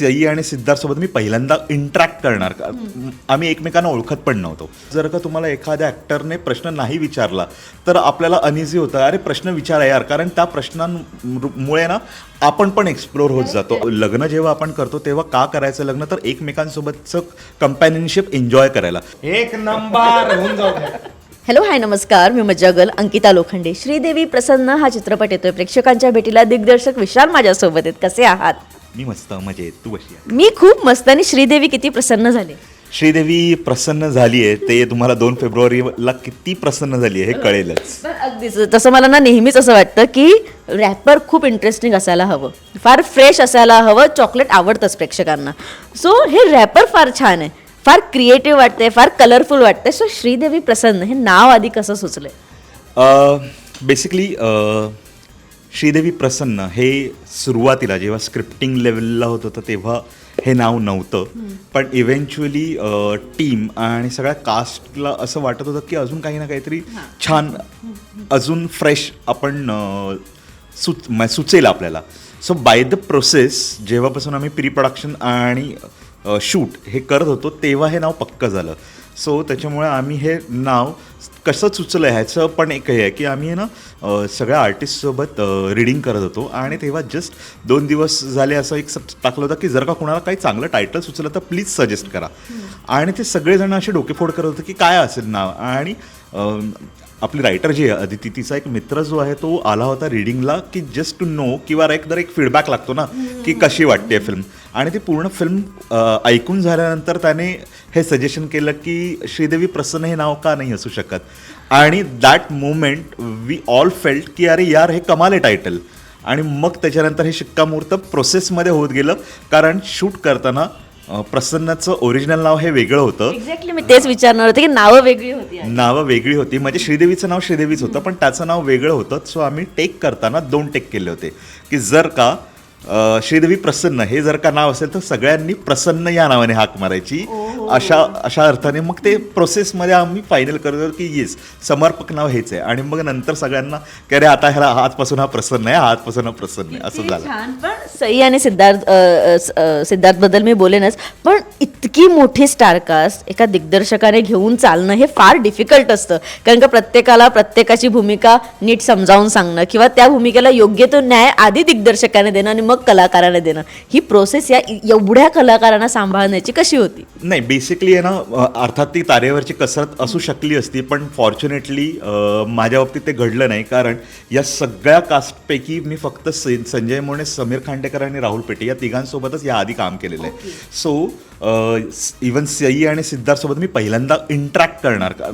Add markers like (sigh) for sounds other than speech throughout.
सई आणि सिद्धार्थ सोबत मी पहिल्यांदा इंटरॅक्ट करणार का? आम्ही एकमेकांना ओळखत पण नव्हतो. जर का तुम्हाला एखाद्या ॲक्टरने प्रश्न नाही विचारला तर आपल्याला अनइझी होतं. अरे प्रश्न विचारा यार. कारण त्या प्रश्नांमुळे ना आपण पण एक्सप्लोर होत जातो. लग्न जेव्हा आपण करतो तेव्हा का करायचं लग्न? तर एकमेकांसोबतचं कंपॅनियनशिप एन्जॉय करायला. एक नंबर. होऊन जाऊ द्या हॅलो हाय नमस्कार. मी मज्जागल अंकिता लोखंडे. श्रीदेवी प्रसन्न हा चित्रपट येतोय. प्रेक्षकांच्या भेटीला दिग्दर्शक विशाल माझ्यासोबत आहेत. कसे आहात? मी मस्त मजेत तू कशी आहे मी खूप मस्त आणि श्रीदेवी किती प्रसन्न झाले. श्रीदेवी प्रसन्न झाली आहे. ते तुम्हाला दोन फेब्रुवारीला किती प्रसन्न झाली आहे हे कळेलच. पण अगदीच. तसं मला ना नेहमीच असं वाटतं की रॅपर खूप इंटरेस्टिंग असायला हवं. फार फ्रेश असायला हवं. चॉकलेट आवडतंच प्रेक्षकांना. सो हे रॅपर फार छान आहे. फार क्रिएटिव्ह वाटतंय फार कलरफुल वाटतंय. सो श्रीदेवी प्रसन्न. हे नाव आधी कसं सुचलंय? बेसिकली श्रीदेवी प्रसन्न हे सुरुवातीला जेव्हा स्क्रिप्टिंग लेवलला होत होतं तेव्हा हे नाव नव्हतं. पण इव्हेंच्युअली टीम आणि सगळ्या कास्टला असं वाटत होतं की अजून काही ना काहीतरी छान अजून फ्रेश आपण सुच म- सुचेल आपल्याला. सो बाय द प्रोसेस जेव्हापासून आम्ही प्री प्रोडक्शन आणि शूट हे करत होतो तेव्हा हे नाव पक्कं झालं. सो त्याच्यामुळे आम्ही हे नाव कसं सुचलं ह्याचं पण एक हे आहे की आम्ही ना सगळ्या आर्टिस्टसोबत रिडिंग करत होतो. आणि तेव्हा जस्ट दोन दिवस झाले असं एक सब टाकलं होतं की जर का कोणाला काही चांगलं टायटल सुचलं तर प्लीज सजेस्ट करा. आणि ते सगळेजण असे डोकेफोड करत होते की काय असेल नाव? आणि आपली रायटर जी आहे अदिती तिचा एक मित्र जो आहे तो आला होता रिडिंगला की जस्ट टू नो किंवा एकदा एक फीडबॅक लागतो ना की कशी वाटते फिल्म आणि ती पूर्ण फिल्म ऐकून झाल्यानंतर त्याने हे सजेशन केलं की श्रीदेवी प्रसन्न हे नाव का नाही असू शकत? आणि that moment we all felt की अरे यार हे कमाल आहे टायटल आणि मग त्याच्यानंतर हे शिक्कामोर्तब प्रोसेसमध्ये होत गेलं कारण शूट करताना अ, प्रसन्नाचं ओरिजिनल नाव हे वेगळं होतं. एक्झॅक्टली मी तेच विचारणार होते की नावं वेगळी होती नावं वेगळी होती. म्हणजे श्रीदेवीचं नाव श्रीदेवीच होतं पण त्याचं नाव वेगळं होतं. सो आम्ही टेक करताना दोन टेक केले होते. की जर का अं, श्रीदेवी प्रसन्न हे जर का नाव असेल तर सगळ्यांनी प्रसन्न या नावाने हाक मारायची. अशा अशा अर्थाने मग ते प्रोसेसमध्ये आम्ही फायनल करतो की येस समर्पक नाव हेच आहे. आणि मग नंतर सगळ्यांना की अरे आता ह्याला आजपासून हा प्रसन्न आहे आजपासून हा प्रसन्न आहे. असं झालं. छान. पण सई आणि सिद्धार्थ अ, अ, स- अ, सिद्धार्थबद्दल मी बोलेनच पण इतकी मोठी स्टारकास्ट एका दिग्दर्शकाने घेऊन चालणं हे फार डिफिकल्ट असतं. कारण का प्रत्येकाला प्रत्येकाची भूमिका नीट समजावून सांगणं किंवा त्या भूमिकेला योग्य तो न्याय आधी दिग्दर्शकाने देणं आणि मग कलाकाराने देणं. ही प्रोसेस या एवढ्या कलाकारांना सांभाळण्याची कशी होती? नाही बेसिकली आहे ना अर्थात ती तारेवरची कसरत असू शकली असती पण फॉर्च्युनेटली माझ्या बाबतीत ते घडलं नाही. कारण या सगळ्या कास्टपैकी मी फक्त से- संजय मोने समीर खांडेकर आणि राहुल पेटे या तिघांसोबतच या आधी काम केलेलं आहे. सो इवन सई आणि सिद्धार्थसोबत मी पहिल्यांदा इंटरॅक्ट करणार का?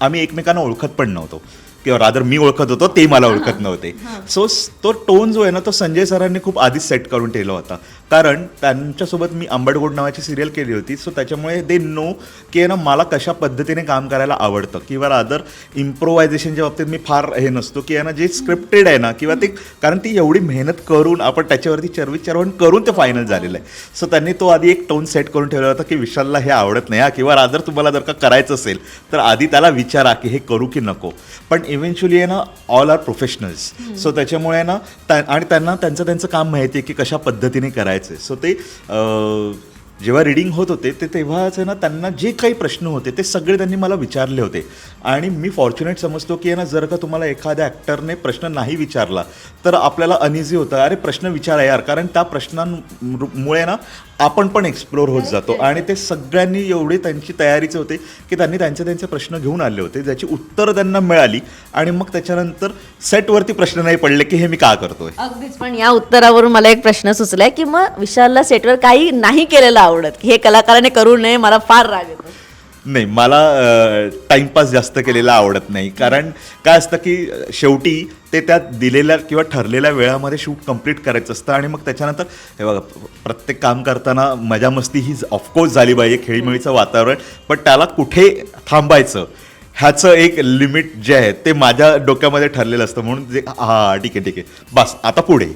आम्ही एकमेकांना ओळखत पण नव्हतो. किंवा रादर मी ओळखत होतो ते मला ओळखत नव्हते. सो तो टोन जो आहे ना तो संजय सरांनी खूप आधीच सेट करून ठेवला होता. कारण त्यांच्यासोबत मी आंबटगोड नावाची सिरियल केली होती सो त्याच्यामुळे दे नो की आहे ना मला कशा पद्धतीने काम करायला आवडतं. किंवा रादर इम्प्रोव्हायझेशनच्या बाबतीत मी फार हे नसतो की आहे ना जे स्क्रिप्टेड आहे ना किंवा ते कारण ती एवढी मेहनत करून आपण त्याच्यावरती चरवी चरवण करून ते फायनल झालेलं आहे. सो त्यांनी तो आधी एक टोन सेट करून ठेवला होता की विशालला हे आवडत नाही हा किंवा रादर तुम्हाला जर का करायचं असेल तर आधी त्याला विचारा की हे करू की नको. पण इव्हेंच्युअली आहे ना ऑल आर प्रोफेशनल्स सो त्याच्यामुळे ना त्या- आणि त्यांना त्यांचं त्यांचं काम माहिती आहे की कशा पद्धतीने करायचं. आहे सो ते जेव्हा रिडिंग होत होते ते तेव्हाच ना त्यांना जे काही प्रश्न होते ते सगळे त्यांनी मला विचारले होते. आणि मी फॉर्च्युनेट समजतो की ना जर का तुम्हाला एखाद्या ॲक्टरने प्रश्न नाही विचारला तर आपल्याला अनइझी होतं. अरे प्रश्न विचारा यार कारण त्या प्रश्नांमुळे ना आपण पण एक्सप्लोर होत जातो. आणि ते सगळ्यांनी एवढे त्यांची तयारीचे होते की त्यांनी त्यांचे त्यांचे प्रश्न घेऊन आले होते. ज्याची उत्तरं त्यांना मिळाली आणि मग त्याच्यानंतर सेटवरती प्रश्न नाही पडले की हे मी का करतोय? अगदीच. पण या उत्तरावरून मला एक प्रश्न सुचलाय की मग विशालला सेटवर काही नाही केलेलं आवडत. की हे कलाकाराने करू नये मला फार राग येतो नाही मला टाईमपास जास्त केलेला आवडत नाही. कारण काय असतं की शेवटी ते त्या दिलेल्या किंवा ठरलेल्या वेळामध्ये शूट कंप्लीट करायचं असतं आणि मग त्याच्यानंतर हे बघा प्रत्येक काम करताना मजा मस्ती ही ऑफकोर्स झाली पाहिजे खेळीमेळीचं वातावरण पण त्याला कुठे थांबायचं ह्याचं एक लिमिट जे आहे ते माझ्या डोक्यामध्ये ठरलेलं असतं म्हणून जे हा ठीक आहे ठीक आहे. बस आता पुढे.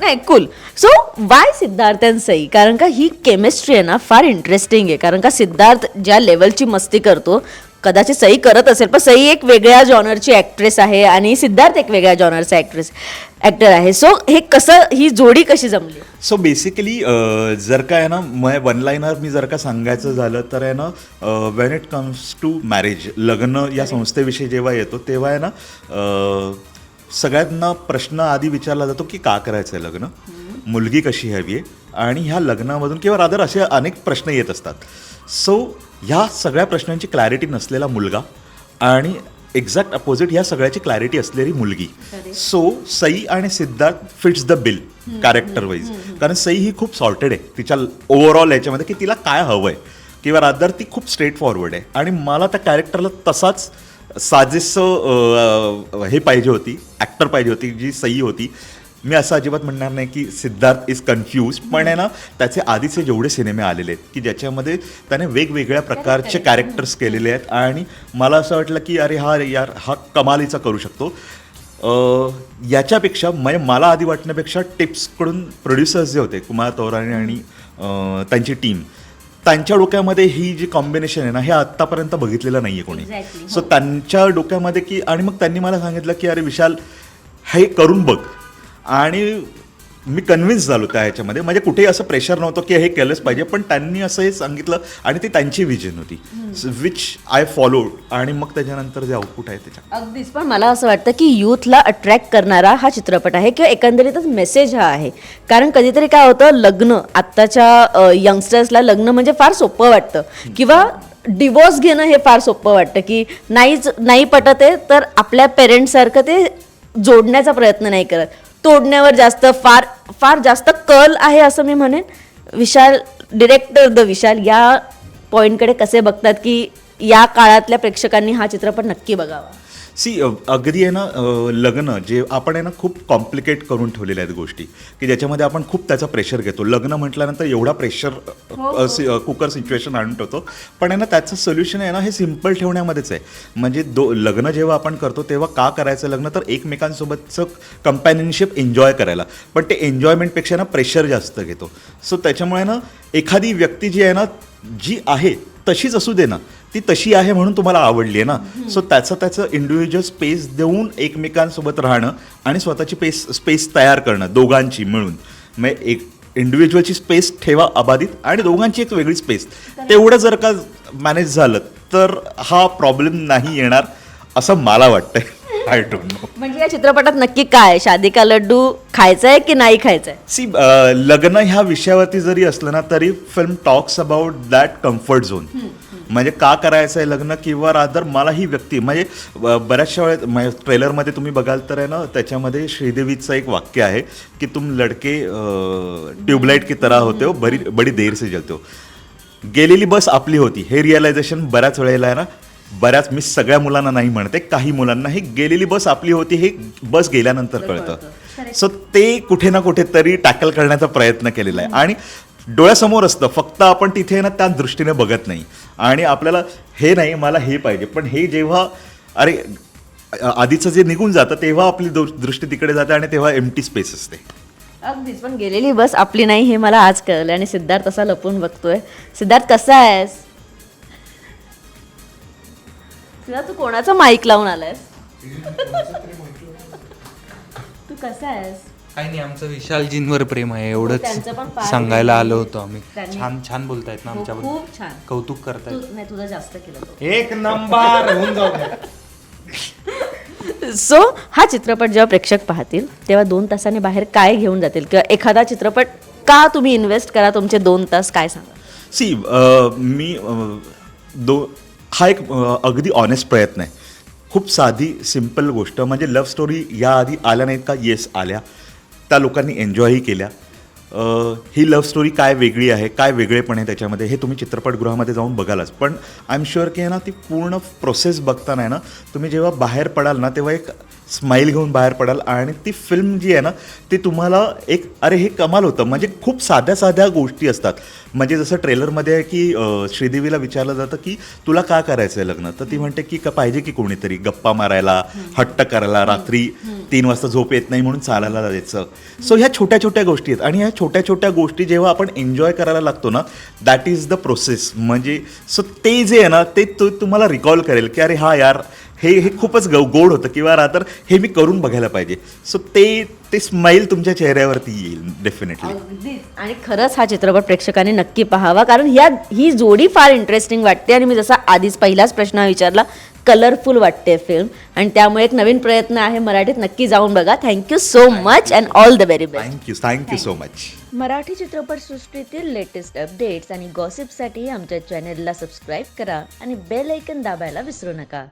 नाही cool so why Siddharth and Sai कारण का ही केमिस्ट्री आहे ना फार इंटरेस्टिंग आहे. कारण का सिद्धार्थ ज्या लेवलची मस्ती करतो कदाचित सई करत असेल पण सई एक वेगळ्या जॉनरची ॲक्ट्रेस आहे आणि सिद्धार्थ एक वेगळ्या जॉनरचा ॲक्ट्रेस ॲक्टर आहे. सो हे कसं ही जोडी कशी जमली? सो बेसिकली जर का आहे ना मग वन लाईनर मी जर का सांगायचं झालं तर आहे ना when it comes to marriage लग्न या संस्थेविषयी जेव्हा येतो तेव्हा आहे ना सगळ्यांना प्रश्न आधी विचारला जातो की का करायचं आहे लग्न? मुलगी कशी हवी आहे? आणि ह्या लग्नामधून किंवा रादर असे अनेक प्रश्न येत असतात. सो ह्या सगळ्या प्रश्नांची क्लॅरिटी नसलेला मुलगा आणि एक्झॅक्ट अपोजिट ह्या सगळ्याची क्लॅरिटी असलेली मुलगी. सो सई आणि Siddharth fits the bill character wise कारण सई ही खूप सॉर्टेड आहे. तिच्या ओव्हरऑल याच्यामध्ये की तिला काय हवं आहे किंवा रादर ती खूप स्ट्रेट फॉरवर्ड आहे. आणि मला त्या कॅरेक्टरला तसाच साजेस हे पाहिजे होती ॲक्टर पाहिजे होती जी सई होती. मी असं अजिबात म्हणणार नाही की सिद्धार्थ इज कन्फ्यूज पण आहे ना त्याचे आधीचे जेवढे सिनेमे आलेले आहेत की ज्याच्यामध्ये त्याने वेगवेगळ्या प्रकारचे कॅरेक्टर्स केलेले आहेत आणि मला असं वाटलं की अरे हा यार हा कमालीचा करू शकतो. याच्यापेक्षा म्हणजे मला आधी वाटण्यापेक्षा टिप्सकडून प्रोड्युसर्स जे होते कुमार तोराणे आणि त्यांची टीम त्यांच्या डोक्यामध्ये ही जी कॉम्बिनेशन आहे ना हे आत्तापर्यंत बघितलेलं नाही आहे कोणी. Exactly, सो त्यांच्या डोक्यामध्ये की आणि मग त्यांनी मला सांगितलं की अरे विशाल हे करून बघ. आणि मी कन्व्हिन्स झालो त्या ह्याच्यामध्ये. म्हणजे कुठेही असं प्रेशर नव्हतं की हे केलंच पाहिजे पण त्यांनी असं हे सांगितलं आणि ती त्यांची विजन होती. विच आय फॉलोड आणि मग त्याच्यानंतर जे आउटपुट आहे त्याच्या अगदीच. पण मला असं वाटतं की यूथला अट्रॅक्ट करणारा हा चित्रपट आहे किंवा एकंदरीतच मेसेज हा आहे. कारण कधीतरी काय होतं लग्न आत्ताच्या यंगस्टर्सला लग्न म्हणजे फार सोपं वाटतं. किंवा डिवोर्स घेणं हे फार सोपं वाटतं की नाहीच नाही पटत आहे तर आपल्या पेरेंट्ससारखं ते जोडण्याचा प्रयत्न नाही करत. तोडण्यावर जास्त फार फार जास्त कल आहे असं मी म्हणेन. विशाल डिरेक्टर द विशाल या पॉईंटकडे कसे बघतात की या काळातल्या प्रेक्षकांनी हा चित्रपट नक्की बघावा? सी अगदी आहे ना लग्न जे आपण आहे ना खूप कॉम्प्लिकेट करून ठेवलेल्या आहेत गोष्टी. की ज्याच्यामध्ये आपण खूप त्याचा प्रेशर घेतो. लग्न म्हटल्यानंतर एवढा प्रेशर कुकर सिच्युएशन आणून ठेवतो. पण आहे ना त्याचं सोल्युशन आहे ना हे सिंपल ठेवण्यामध्येच आहे. म्हणजे दो लग्न जेव्हा आपण करतो तेव्हा का करायचं लग्न? तर एकमेकांसोबतचं कंपॅनियनशिप एन्जॉय करायला. पण ते एन्जॉयमेंटपेक्षा ना प्रेशर जास्त घेतो. सो त्याच्यामुळे ना एखादी व्यक्ती जी आहे ना जी आहे तशीच असू दे ना. ती तशी आहे म्हणून तुम्हाला आवडली आहे ना. सो त्याचं त्याचं इंडिव्हिज्युअल स्पेस देऊन एकमेकांसोबत राहणं आणि स्वतःची पेस स्पेस तयार करणं दोघांची मिळून. मग एक इंडिव्हिज्युअलची स्पेस ठेवा अबाधित आणि दोघांची एक वेगळी स्पेस तेवढं जर का मॅनेज झालं तर हा प्रॉब्लेम नाही येणार असं मला वाटतंय. आय डोंट नो म्हणजे या चित्रपटात नक्की काय? शादी का लड्डू खायचा आहे की नाही खायचा आहे सी लग्न ह्या विषयावरती जरी असलं ना तरी film talks about that comfort zone म्हणजे का करायचं आहे लग्न किंवा रादर मला ही व्यक्ती म्हणजे बऱ्याचशा वेळेत म्हणजे ट्रेलरमध्ये तुम्ही बघाल तर आहे ना त्याच्यामध्ये श्रीदेवीचं एक वाक्य आहे की तुम लडके ट्यूबलाईट की तरह होते हो बरी बडी देर से जलते हो. गेलेली बस आपली होती. हे रिअलायझेशन बऱ्याच वेळेला आहे ना बऱ्याच मी सगळ्या मुलांना नाही म्हणते काही मुलांना. हे गेलेली बस आपली होती हे बस गेल्यानंतर कळतं. सो ते कुठे ना कुठेतरी टॅकल करण्याचा प्रयत्न केलेला आहे. आणि डोळ्यासमोर असतं फक्त आपण तिथे ना त्या दृष्टीने बघत नाही. आणि आपल्याला हे नाही मला हे पाहिजे. पण हे जेव्हा अरे आधीचं जे निघून जातं तेव्हा आपली दृष्टी तिकडे जाते आणि तेव्हा एम टी स्पेस असते. अगदीच पण गेलेली बस आपली नाही हे मला आज कळलं. आणि सिद्धार्थ असा लपून बघतोय. सिद्धार्थ कसा आहेस? सिद्धार्थ तू कोणाचा माईक लावून आलायस? (laughs) तू कसा आहेस? काही नाही आमचं विशालजींवर प्रेम आहे हो, त्यांचं पण एवढंच फार सांगायला आलो. होतो आम्ही. त्यांनी- छान छान बोलतायत ना हो, आमच्याबद्दल. खूप छान. कौतुक करतायत. तू नाही तुझं जास्त केलं तो. एक नंबर होऊन जाऊ. सो (laughs) हा चित्रपट जेव्हा प्रेक्षक पाहतील तेव्हा दोन तासाने बाहेर काय घेऊन जातील? किंवा एखादा चित्रपट का तुम्ही इन्व्हेस्ट करा? तुमचे दोन तास काय सांगा? सी मी अ, दो हा एक अगदी ऑनेस्ट प्रयत्न आहे. खूप साधी सिंपल गोष्ट म्हणजे लव्ह स्टोरी याआधी आल्या नाहीत का? येस आल्या. त्या लोकांनी एन्जॉयही केल्या. ही लव्ह स्टोरी काय वेगळी आहे काय वेगळेपण आहे त्याच्यामध्ये हे तुम्ही चित्रपटगृहामध्ये जाऊन बघालच. पण आय एम शुअर की आहे ना ती पूर्ण प्रोसेस बघताना आहे ना तुम्ही जेव्हा बाहेर पडाल ना तेव्हा एक स्माईल घेऊन बाहेर पडाल आणि ती फिल्म जी आहे ना ती तुम्हाला एक अरे हे कमाल होतं. म्हणजे खूप साध्या साध्या गोष्टी असतात. म्हणजे जसं ट्रेलरमध्ये आहे की श्रीदेवीला विचारलं जातं की तुला का करायचं आहे लग्न? तर ती म्हणते की का पाहिजे की कोणीतरी गप्पा मारायला हट्ट करायला रात्री तीन वाजता झोप येत नाही म्हणून चालायला जायचं. सो ह्या छोट्या छोट्या गोष्टी आहेत. आणि ह्या छोट्या छोट्या गोष्टी जेव्हा आपण एन्जॉय करायला लागतो ना दॅट इज द प्रोसेस म्हणजे सो ते जे आहे ना ते तुम्हाला रिकॉल करेल की अरे हा यार हे हे खूपच गौ गोड होतं. किंवा रातर हे मी करून बघायला पाहिजे. सो ते ते स्माईल तुमच्या चेहऱ्यावरती येईल डेफिनेटली अगदीच. आणि खरंच हा चित्रपट प्रेक्षकांनी नक्की पाहावा. कारण ह्या ही जोडी फार इंटरेस्टिंग वाटते. आणि मी जसा आधीच पहिलाच प्रश्न विचारला कलरफुल वाटते फिल्म आणि त्यामुळे एक नवीन प्रयत्न आहे मराठीत. नक्की जाऊन बघा. Thank you so much and all the very best thank you thank you so much Marathi चित्रपटसृष्टीतील लेटेस्ट अपडेट्स आणि गॉसिपसाठी आमच्या चॅनेलला सबस्क्राईब करा. आणि बेल ऐकन दाबायला विसरू नका.